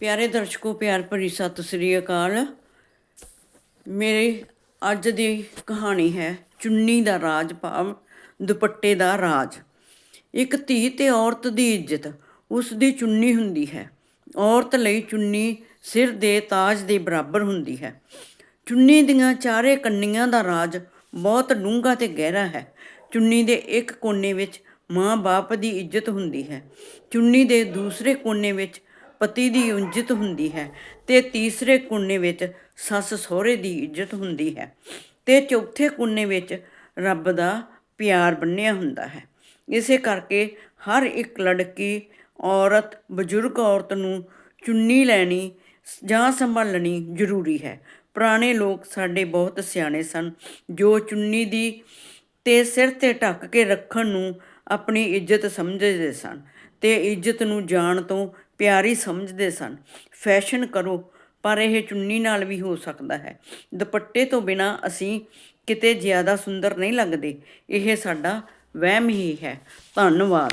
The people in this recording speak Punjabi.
ਪਿਆਰੇ ਦਰਸ਼ਕੋ, ਪਿਆਰ ਭਰੀ ਸਤਿ ਸ੍ਰੀ ਅਕਾਲ। ਮੇਰੇ ਅੱਜ ਦੀ ਕਹਾਣੀ ਹੈ, ਚੁੰਨੀ ਦਾ ਰਾਜ ਭਾਵ ਦੁਪੱਟੇ ਦਾ ਰਾਜ। ਇੱਕ ਧੀ ਤੇ ਔਰਤ ਦੀ ਇੱਜ਼ਤ, ਉਸ ਦੀ ਚੁੰਨੀ ਹੁੰਦੀ ਹੈ। ਔਰਤ ਲਈ ਚੁੰਨੀ ਸਿਰ ਦੇ ਤਾਜ ਦੇ ਬਰਾਬਰ ਹੁੰਦੀ ਹੈ। ਚੁੰਨੀ ਦੀਆਂ ਚਾਰੇ ਕੰਨੀਆਂ ਦਾ ਰਾਜ ਬਹੁਤ ਡੂੰਘਾ ਤੇ ਗਹਿਰਾ ਹੈ। ਚੁੰਨੀ ਦੇ ਇੱਕ ਕੋਨੇ ਵਿੱਚ ਮਾਂ-ਬਾਪ ਦੀ ਇੱਜ਼ਤ ਹੁੰਦੀ ਹੈ। ਚੁੰਨੀ ਦੇ ਦੂਸਰੇ ਕੋਨੇ ਵਿੱਚ ਪਤੀ ਦੀ ਇੱਜ਼ਤ ਹੁੰਦੀ ਹੈ ਤੇ ਤੀਸਰੇ ਕੋਨੇ ਵਿੱਚ ਸੱਸ ਸਹੁਰੇ ਦੀ ਇੱਜ਼ਤ ਹੁੰਦੀ ਹੈ ਤੇ ਚੌਥੇ ਕੋਨੇ ਵਿੱਚ ਰੱਬ ਦਾ ਪਿਆਰ ਬੰਨਿਆ ਹੁੰਦਾ ਹੈ। ਇਸੇ ਕਰਕੇ ਹਰ ਇੱਕ ਲੜਕੀ, ਔਰਤ, ਬਜ਼ੁਰਗ ਔਰਤ ਨੂੰ ਚੁੰਨੀ ਲੈਣੀ ਜਾਂ ਸੰਭਾਲਣੀ ਜ਼ਰੂਰੀ ਹੈ। ਪੁਰਾਣੇ ਲੋਕ ਸਾਡੇ ਬਹੁਤ ਸਿਆਣੇ ਸਨ, ਜੋ ਚੁੰਨੀ ਦੀ ਤੇ ਸਿਰ ਤੇ ਢੱਕ ਕੇ ਰੱਖਣ ਨੂੰ ਆਪਣੀ ਇੱਜ਼ਤ ਸਮਝਦੇ ਸਨ ਤੇ ਇੱਜ਼ਤ ਨੂੰ ਜਾਣ ਤੋਂ ਪਿਆਰੀ ਸਮਝਦੇ ਸਨ। ਫੈਸ਼ਨ ਕਰੋ, ਪਰ ਇਹ ਚੁੰਨੀ ਨਾਲ ਵੀ ਹੋ ਸਕਦਾ ਹੈ। ਦੁਪੱਟੇ ਤੋਂ ਬਿਨਾ ਅਸੀਂ ਕਿਤੇ ਜ਼ਿਆਦਾ ਸੁੰਦਰ ਨਹੀਂ ਲੱਗਦੇ। ਇਹ ਸਾਡਾ ਵਹਿਮ ਹੀ ਹੈ। ਧੰਨਵਾਦ।